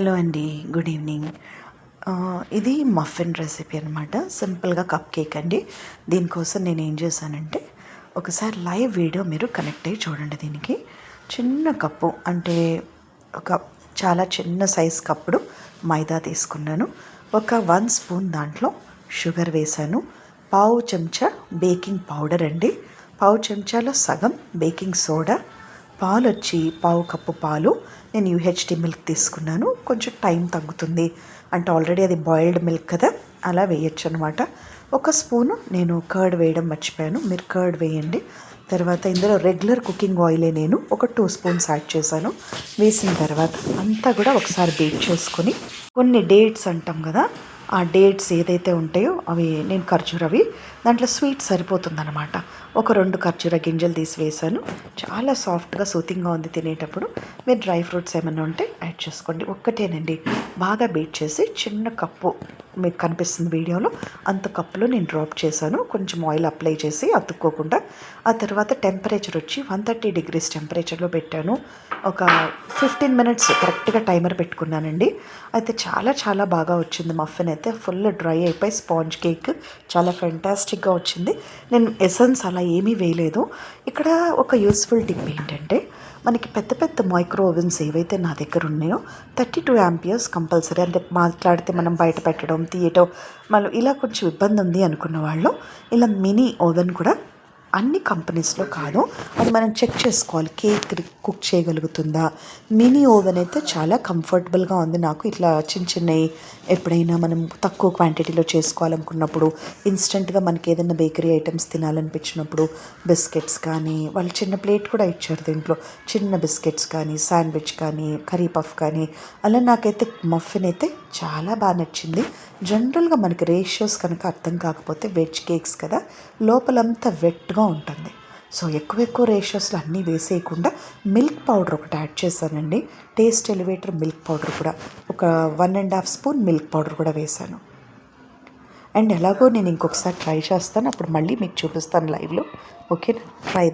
Hello అండి good evening ఇది muffin recipe అనమాట సింపుల్గా కప్ కేక్ అండి. దీనికోసం నేను ఏం చేశానంటే ఒకసారి లైవ్ వీడియో మీరు కనెక్ట్ అయ్యి చూడండి దీనికి. చిన్న కప్పు అంటే ఒక చాలా చిన్న సైజ్ కప్పుడు మైదా తీసుకున్నాను. ఒక వన్ స్పూన్ దాంట్లో షుగర్ వేశాను. పావు చెంచా బేకింగ్ పౌడర్ అండి. పావు చెంచాలో సగం బేకింగ్ సోడా పాలు వచ్చి పావు కప్పు పాలు నేను యూహెచ్డి మిల్క్ తీసుకున్నాను. కొంచెం టైం తగ్గుతుంది. అంటే ఆల్రెడీ అది బాయిల్డ్ మిల్క్ కదా అలా వేయచ్చు అనమాట ఒక స్పూను నేను కర్డ్ వేయడం మర్చిపోయాను. మీరు కర్డ్ వేయండి. తర్వాత ఇందులో రెగ్యులర్ కుకింగ్ ఆయిలే నేను ఒక టూ స్పూన్స్ యాడ్ చేశాను. వేసిన తర్వాత అంతా కూడా ఒకసారి బేక్ చేసుకొని కొన్ని డేట్స్ అంటాం కదా ఆ డేట్స్ ఏదైతే ఉంటాయో అవి నేను ఖర్జూరవి దాంట్లో స్వీట్ సరిపోతుందన్నమాట. ఒక రెండు ఖర్జూర గింజలు తీసి వేసాను చాలా సాఫ్ట్గా సూతింగ్గా ఉంది తినేటప్పుడు. మీరు డ్రై ఫ్రూట్స్ ఏమైనా ఉంటే యాడ్ చేసుకోండి. ఒక్కటేనండి. బాగా బీట్ చేసి చిన్న కప్పు మీకు కనిపిస్తుంది వీడియోలో. అంత కప్పులో నేను డ్రాప్ చేశాను. కొంచెం ఆయిల్ అప్లై చేసి అతుక్కోకుండా. ఆ తర్వాత టెంపరేచర్ వచ్చి వన్ థర్టీ డిగ్రీస్ టెంపరేచర్లో పెట్టాను. ఒక ఫిఫ్టీన్ మినిట్స్ కరెక్ట్గా టైమర్ పెట్టుకున్నానండి. అయితే చాలా చాలా బాగా వచ్చింది మఫిన్ అయితే. ఫుల్ డ్రై అయిపోయి స్పాంజ్ కేక్ చాలా ఫెంటాస్టిక్గా వచ్చింది. నేను ఎసెన్స్ అలా ఏమీ వేయలేదు. ఇక్కడ ఒక యూస్ఫుల్ టిప్ ఏంటంటే మనకి పెద్ద పెద్ద మైక్రో ఓవెన్స్ ఏవైతే నా దగ్గర ఉన్నాయో థర్టీ టూ యాంపియర్స్ కంపల్సరీ. అంటే మాట్లాడితే మనం బయట పెట్టడం తీయటం మళ్ళీ ఇలా కొంచెం ఇబ్బంది ఉంది అనుకున్న వాళ్ళు ఇలా మినీ ఓవెన్ కూడా అన్ని కంపెనీస్లో కాదు అది మనం చెక్ చేసుకోవాలి. కేక్ కుక్ చేయగలుగుతుందా? మినీ ఓవెన్ అయితే చాలా కంఫర్టబుల్గా ఉంది నాకు. ఇట్లా చిన్న చిన్నవి ఎప్పుడైనా మనం తక్కువ క్వాంటిటీలో చేసుకోవాలనుకున్నప్పుడు ఇన్స్టెంట్గా మనకి ఏదైనా బేకరీ ఐటమ్స్ తినాలనిపించినప్పుడు బిస్కెట్స్ కానీ వాళ్ళు చిన్న ప్లేట్ కూడా ఇచ్చారు దీంట్లో. చిన్న బిస్కెట్స్ కానీ శాండ్విచ్ కానీ కర్రీ పఫ్ కానీ అలా నాకైతే మఫిన్ అయితే చాలా బాగా నచ్చింది. జనరల్గా మనకి రేషియోస్ కనుక అర్థం కాకపోతే వెజ్ కేక్స్ కదా లోపలంతా వెట్గా ఉంటుంది. సో ఎక్కువ ఎక్కువ రేషియోస్లో అన్నీ వేసేయకుండా మిల్క్ పౌడర్ ఒకటి యాడ్ చేశానండి. టేస్ట్ ఎలివేటర్ మిల్క్ పౌడర్ కూడా ఒక one and half spoon milk powder కూడా వేశాను. అండ్ ఎలాగో నేను ఇంకొకసారి ట్రై చేస్తాను అప్పుడు మళ్ళీ మీకు చూపిస్తాను లైవ్లో. Okay try